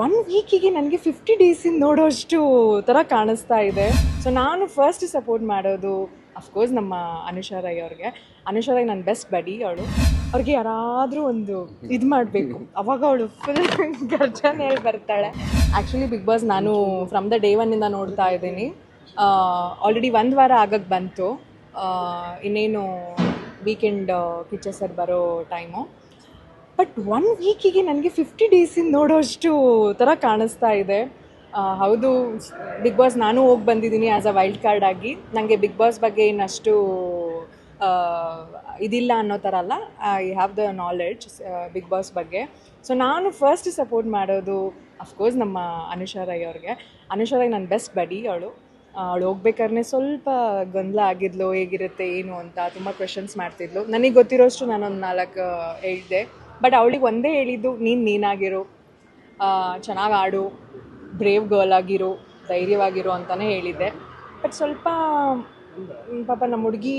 One ವೀಕಿಗೆ ನನಗೆ fifty ಡೇಸಿಂದ ನೋಡೋಷ್ಟು ಥರ ಕಾಣಿಸ್ತಾ ಇದೆ. ಸೊ ನಾನು ಫಸ್ಟ್ ಸಪೋರ್ಟ್ ಮಾಡೋದು ಅಫ್ಕೋರ್ಸ್ ನಮ್ಮ ಅನುಷಾ ರೈ ಅವ್ರಿಗೆ. ಅನುಷಾ ರೈ ನನ್ನ ಬೆಸ್ಟ್ ಬಡಿ ಅವಳು. ಅವ್ರಿಗೆ ಯಾರಾದರೂ ಒಂದು ಇದು ಮಾಡಬೇಕು. ಅವಾಗ ಅವಳು ಫುಲ್ ಗರ್ಜನೆ ಹೇಳಿ ಬರ್ತಾಳೆ. ಆ್ಯಕ್ಚುಲಿ ಬಿಗ್ ಬಾಸ್ ನಾನು ಫ್ರಮ್ ದ ಡೇ ಒನ್ನಿಂದ ನೋಡ್ತಾ ಇದ್ದೀನಿ. ಆಲ್ರೆಡಿ ಒಂದು ವಾರ ಆಗಕ್ಕೆ ಬಂತು. ಇನ್ನೇನು ವೀಕೆಂಡ್ ಕಿಚ್ಚ ಸರ್ ಬರೋ ಟೈಮು ಬಟ್ ಒನ್ ವೀಕಿಗೆ ನನಗೆ ಫಿಫ್ಟಿ ಡೇಸಿಂದ ನೋಡೋಷ್ಟು ಥರ ಕಾಣಿಸ್ತಾ ಇದೆ. ಹೌದು ಬಿಗ್ ಬಾಸ್ ನಾನು ಹೋಗಿ ಬಂದಿದ್ದೀನಿ ಆ್ಯಸ್ ಅ ವೈಲ್ಡ್ ಕಾರ್ಡ್ ಆಗಿ. ನನಗೆ ಬಿಗ್ ಬಾಸ್ ಬಗ್ಗೆ ಇನ್ನಷ್ಟು ಇದಿಲ್ಲ ಅನ್ನೋ ಥರ ಅಲ್ಲ. I have the knowledge big boss ಬಗ್ಗೆ. ಸೊ ನಾನು ಫಸ್ಟ್ ಸಪೋರ್ಟ್ ಮಾಡೋದು ಅಫ್ಕೋರ್ಸ್ ನಮ್ಮ ಅನುಷಾ ರೈ ಅವ್ರಿಗೆ. ಅನುಷಾ ರೈ ನನ್ನ ಬೆಸ್ಟ್ ಬಡಿ ಅವಳು. ಅವಳು ಹೋಗ್ಬೇಕಾದ್ರೆ ಸ್ವಲ್ಪ ಗೊಂದಲ ಆಗಿದ್ಲು, ಹೇಗಿರುತ್ತೆ, ಏನು ಅಂತ, ತುಂಬ ಕ್ವೆಶನ್ಸ್ ಮಾಡ್ತಿದ್ಲು. ನನಗೆ ಗೊತ್ತಿರೋಷ್ಟು ನಾನೊಂದು ನಾಲ್ಕು ಹೇಳಿದೆ. ಬಟ್ ಅವಳಿಗೆ ಒಂದೇ ಹೇಳಿದ್ದು, ನೀನು ನೀನಾಗಿರು ಚೆನ್ನಾಗಿ ಆಡು ಬ್ರೇವ್ ಗರ್ಲ್ ಆಗಿರು, ಧೈರ್ಯವಾಗಿರು ಅಂತಲೇ ಹೇಳಿದ್ದೆ. ಬಟ್ ಸ್ವಲ್ಪ ಪಾಪ ನಮ್ಮ ಹುಡುಗಿ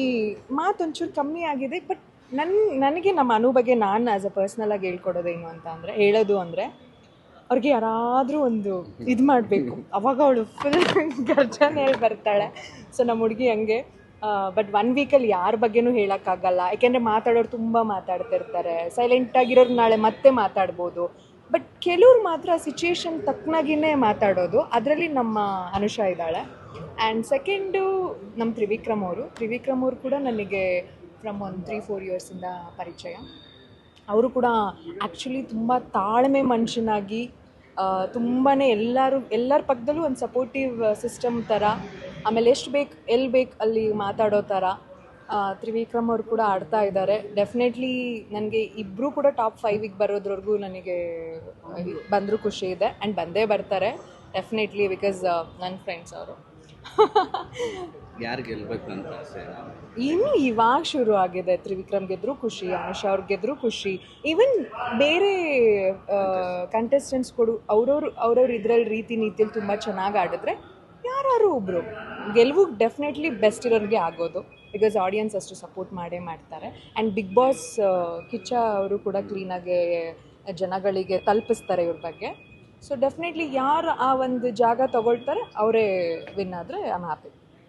ಮಾತೊಂಚೂರು ಕಮ್ಮಿ ಆಗಿದೆ. ಬಟ್ ನನ್ನ ನನಗೆ ನಮ್ಮ ಅನು ಬಗ್ಗೆ ನಾನು ಆ್ಯಸ್ ಅ ಪರ್ಸ್ನಲಾಗಿ ಹೇಳ್ಕೊಡೋದೇನು ಅಂತ ಅಂದರೆ, ಹೇಳೋದು ಅಂದರೆ ಅವ್ರಿಗೆ ಯಾರಾದರೂ ಒಂದು ಇದು ಮಾಡಬೇಕು. ಅವಾಗ ಅವಳು ಫುಲ್ ಗರ್ಜನೆ ಹೇಳಿ ಬರ್ತಾಳೆ. ಸೊ ನಮ್ಮ ಹುಡುಗಿ ಹಂಗೆ. ಬಟ್ ಒನ್ ವೀಕಲ್ಲಿ ಯಾರ ಬಗ್ಗೆನೂ ಹೇಳೋಕ್ಕಾಗಲ್ಲ. ಯಾಕೆಂದರೆ ಮಾತಾಡೋರು ತುಂಬ ಮಾತಾಡ್ತಿರ್ತಾರೆ ಸೈಲೆಂಟಾಗಿರೋರು ನಾಳೆ ಮತ್ತೆ ಮಾತಾಡ್ಬೋದು. ಬಟ್ ಕೆಲವ್ರು ಮಾತ್ರ ಸಿಚುಯೇಷನ್ ತಕ್ಕನಾಗಿನೇ ಮಾತಾಡೋದು. ಅದರಲ್ಲಿ ನಮ್ಮ ಅನುಷಾ ಇದ್ದಾಳೆ. ಆ್ಯಂಡ್ ಸೆಕೆಂಡು ನಮ್ಮ ತ್ರಿವಿಕ್ರಮ್ ಅವರು. ತ್ರಿವಿಕ್ರಮ್ ಅವರು ಕೂಡ ನನಗೆ ಫ್ರಮ್ ಒನ್ ತ್ರೀ ಫೋರ್ ಇಯರ್ಸಿಂದ ಪರಿಚಯ. ಅವರು ಕೂಡ ಆ್ಯಕ್ಚುಲಿ ತುಂಬ ತಾಳ್ಮೆ ಮನುಷ್ಯನಾಗಿ ತುಂಬಾ ಎಲ್ಲರೂ, ಎಲ್ಲರ ಪಕ್ಕದಲ್ಲೂ ಒಂದು ಸಪೋರ್ಟಿವ್ ಸಿಸ್ಟಮ್ ಥರ ಆಮೇಲೆ ಎಷ್ಟು ಬೇಕು ಎಲ್ಲಿ ಬೇಕು ಅಲ್ಲಿ ಮಾತಾಡೋ ಥರ ತ್ರಿವಿಕ್ರಮ್ ಅವರು ಕೂಡ ಆಡ್ತಾ ಇದ್ದಾರೆ. ಡೆಫಿನೆಟ್ಲಿ ನನಗೆ ಇಬ್ಬರೂ ಕೂಡ ಟಾಪ್ ಫೈವಿಗೆ ಬರೋದ್ರವರೆಗೂ ನನಗೆ ಬಂದರೂ ಖುಷಿ ಇದೆ. ಆ್ಯಂಡ್ ಬಂದೇ ಬರ್ತಾರೆ ಡೆಫಿನೆಟ್ಲಿ ಬಿಕಾಸ್ ನನ್ನ ಫ್ರೆಂಡ್ಸ್ ಅವರು. ಯಾರು ಗೆಲ್ಬೇಕು ಅಂತ ಇನ್ನು ಇವಾಗ ಶುರು ಆಗಿದೆ. ತ್ರಿವಿಕ್ರಮ್ ಗೆದ್ರು ಖುಷಿ ಅನುಷಾ ಅವ್ರು ಗೆದ್ರು ಖುಷಿ. ಈವನ್ ಬೇರೆ ಕಂಟೆಸ್ಟೆಂಟ್ಸ್ ಕೊಡು ಅವ್ರವ್ರು ಅವ್ರವ್ರ ಇದ್ರಲ್ಲಿ ರೀತಿ ನೀತಿಯಲ್ಲಿ ತುಂಬ ಚೆನ್ನಾಗಿ ಆಡಿದ್ರೆ ಯಾರು ಒಬ್ಬರು ಗೆಲುವು ಡೆಫಿನೆಟ್ಲಿ ಬೆಸ್ಟ್ ಇರೋರಿಗೆ ಆಗೋದು. ಬಿಕಾಸ್ ಆಡಿಯನ್ಸ್ ಅಷ್ಟು ಸಪೋರ್ಟ್ ಮಾಡೇ ಮಾಡ್ತಾರೆ. ಆ್ಯಂಡ್ ಬಿಗ್ ಬಾಸ್ ಕಿಚ್ಚ ಅವರು ಕೂಡ ಕ್ಲೀನಾಗಿ ಜನಗಳಿಗೆ ತಲುಪಿಸ್ತಾರೆ ಇವ್ರ ಬಗ್ಗೆ. ಸೊ ಡೆಫಿನೆಟ್ಲಿ ಯಾರು ಆ ಒಂದು ಜಾಗ ತಗೊಳ್ತಾರೆ, ಅವರೇ ವಿನ್ ಆದರೆ ಐ ಆಮ್ ಹ್ಯಾಪಿ